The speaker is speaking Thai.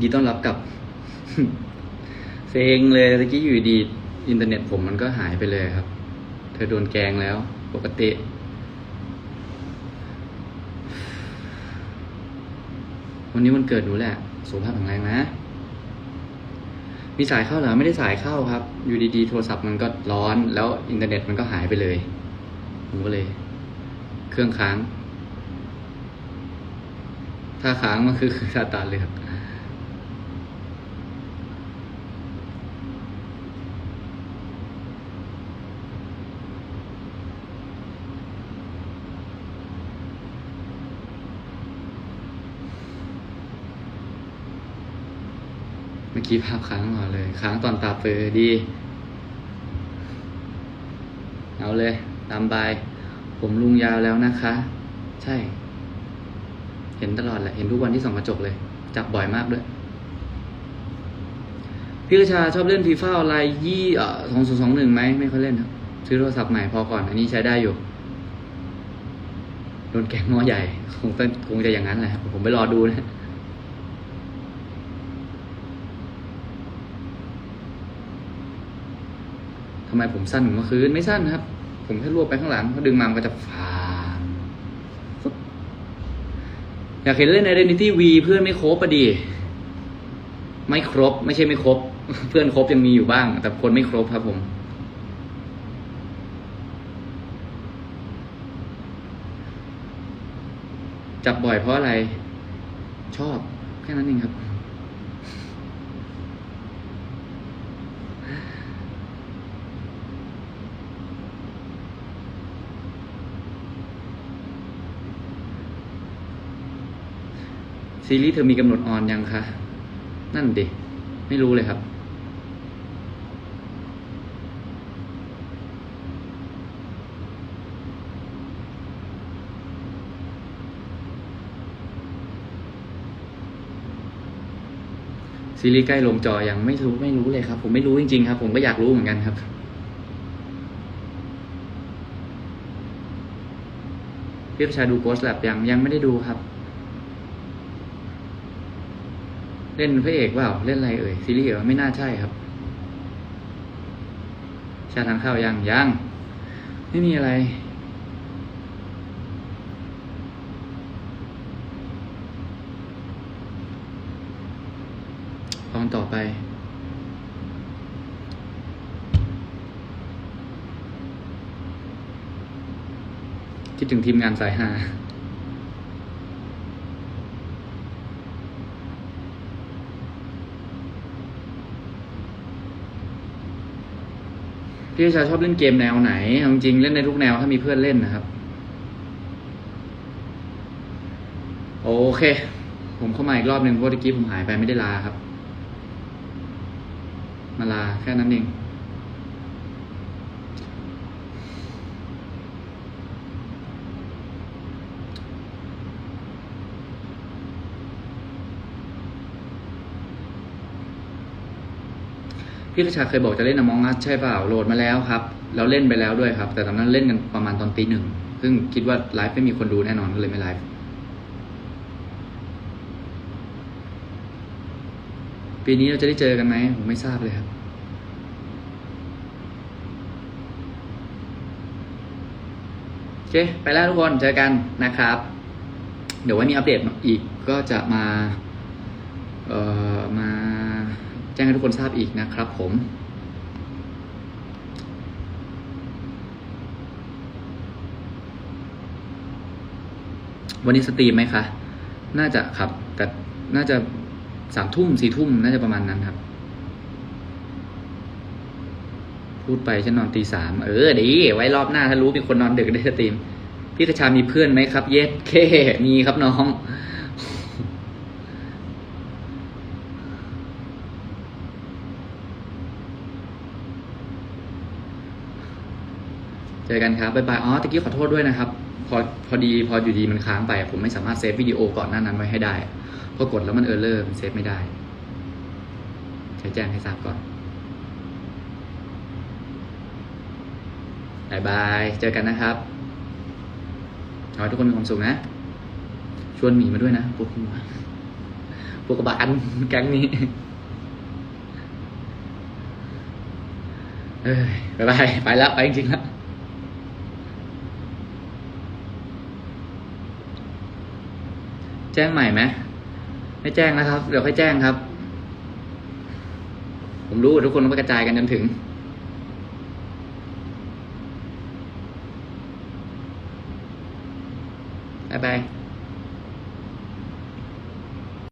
ดีต้อนรับกับเซ็งเลยตะกี้อยู่ดีอินเทอร์เน็ตผมมันก็หายไปเลยครับ เธอโดนแกงแล้ว ปกติ วันนี้มันเกิดหนูแหละ สุขภาพแข็งแรงนะ มีสายเข้าเหรอ ไม่ได้สายเข้าครับ อยู่ดีๆ โทรศัพท์มันก็ร้อน แล้วอินเทอร์เน็ตมันก็หายไปเลย ผมก็เลย เครื่องค้าง ถ้าค้างมันคือซาตานเลยครับ กี้ภาพค้างก่อนเลย ค้างตอนตาเปอดี เอาเลย ตามบาย ผมลุงยาวแล้วนะคะ ใช่ เห็นตลอดแหละ เห็นทุกวันที่ส่องกระจกเลย จับบ่อยมากด้วย พี่กระชาชอบเล่นฟีฟ่าออนไลน์ยี่เอ่อสองศูนย์สองหนึ่งไหม ไม่ค่อยเล่นครับ ซื้อโทรศัพท์ใหม่พอก่อน อันนี้ใช้ได้อยู่โดนแกงง้อใหญ่ คงต้องคงจะอย่างนั้นแหละ ผมไปรอดูนะ ทำไมผมสั้นเหมือนเมื่อคืนไม่สั้นครับ ผมแค่รวบไปข้างหลังพอดึงมามันก็จะฟางอยากเห็นเล่น Identity V เพื่อนไม่ครบปะดี ไม่ครบ ไม่ใช่ไม่ครบ เพื่อนครบยังมีอยู่บ้าง แต่คนไม่ครบครับผมจับบ่อยเพราะอะไร ชอบแค่นั้นเองครับ ซีรีส์เธอมีกำหนดออนยังคะนั่นดิไม่รู้เลยครับ ซีรีส์ใกล้ลงจอยังไม่รู้ไม่รู้เลยครับ ผมไม่รู้จริงๆครับ ผมก็อยากรู้เหมือนกันครับเรียกชาดูโกสแลบยังยังไม่ได้ดูครับ เล่นพระเอกเปล่าเล่นอะไรเอ่ยซีรีส์เหรอไม่น่าใช่ครับ ชาทานข้าวยังยังไม่มีอะไร ตอนต่อไปคิดถึงทีมงานสายหา พี่ชาชอบเล่นเกมแนวไหนเอาจริงเล่นในทุกแนวถ้ามีเพื่อนเล่นนะครับ โอเค ผมเข้ามาอีกรอบหนึ่งเพราะตะกี้ผมหายไปไม่ได้ลาครับ มาลาแค่นั้นเอง พี่กระชาเคยบอกจะเล่น Among Us ใช่เปล่าโหลดมาแล้วครับ แล้วเล่นไปแล้วด้วยครับ แต่ตอนนั้นเล่นกันประมาณตอนตีหนึ่ง ซึ่งคิดว่าไลฟ์ไม่มีคนดูแน่นอนก็เลยไม่ไลฟ์ปีนี้เราจะได้เจอกันไหมผมไม่ทราบเลยครับ โอเค ไปแล้วทุกคนเจอกันนะครับ เดี๋ยวไว้มีอัปเดตอีกก็จะมา เอ่อ มา แจ้งให้ทุกคนทราบอีกนะครับผมวันนี้สตรีมไหมคะ น่าจะครับ แต่น่าจะสามทุ่มสี่ทุ่มน่าจะประมาณนั้นครับ พูดไปฉันนอนตีสามเออดี ไว้รอบหน้าถ้ารู้มีคนนอนดึกได้สตรีม พี่กระชามีเพื่อนไหมครับ เย็ดเคมีครับน้อง เจอกันครับบ๊ายบายอ๋อตะกี้ขอโทษด้วยนะครับ พอพอดีพออยู่ดีมันค้างไป ผมไม่สามารถเซฟวิดีโอก่อนหน้านั้นไว้ให้ได้พอกดแล้วมันเออร์เลอร์มันเซฟไม่ได้ใช้แจ้งให้ทราบก่อนบายบาย เจอกันนะครับขอให้ทุกคนมีความสุขนะ ชวนหมีมาด้วยนะปวดหัวพวกกบาลแก๊งนี้เอ้ยไปไปไปแล้ว ไปจริงๆแล้ว แจ้งใหม่ไหมไม่แจ้งนะครับ เดี๋ยวค่อยแจ้งครับ ผมรู้ทุกคนต้องไปกระจายกันจนถึง บ๊ายบาย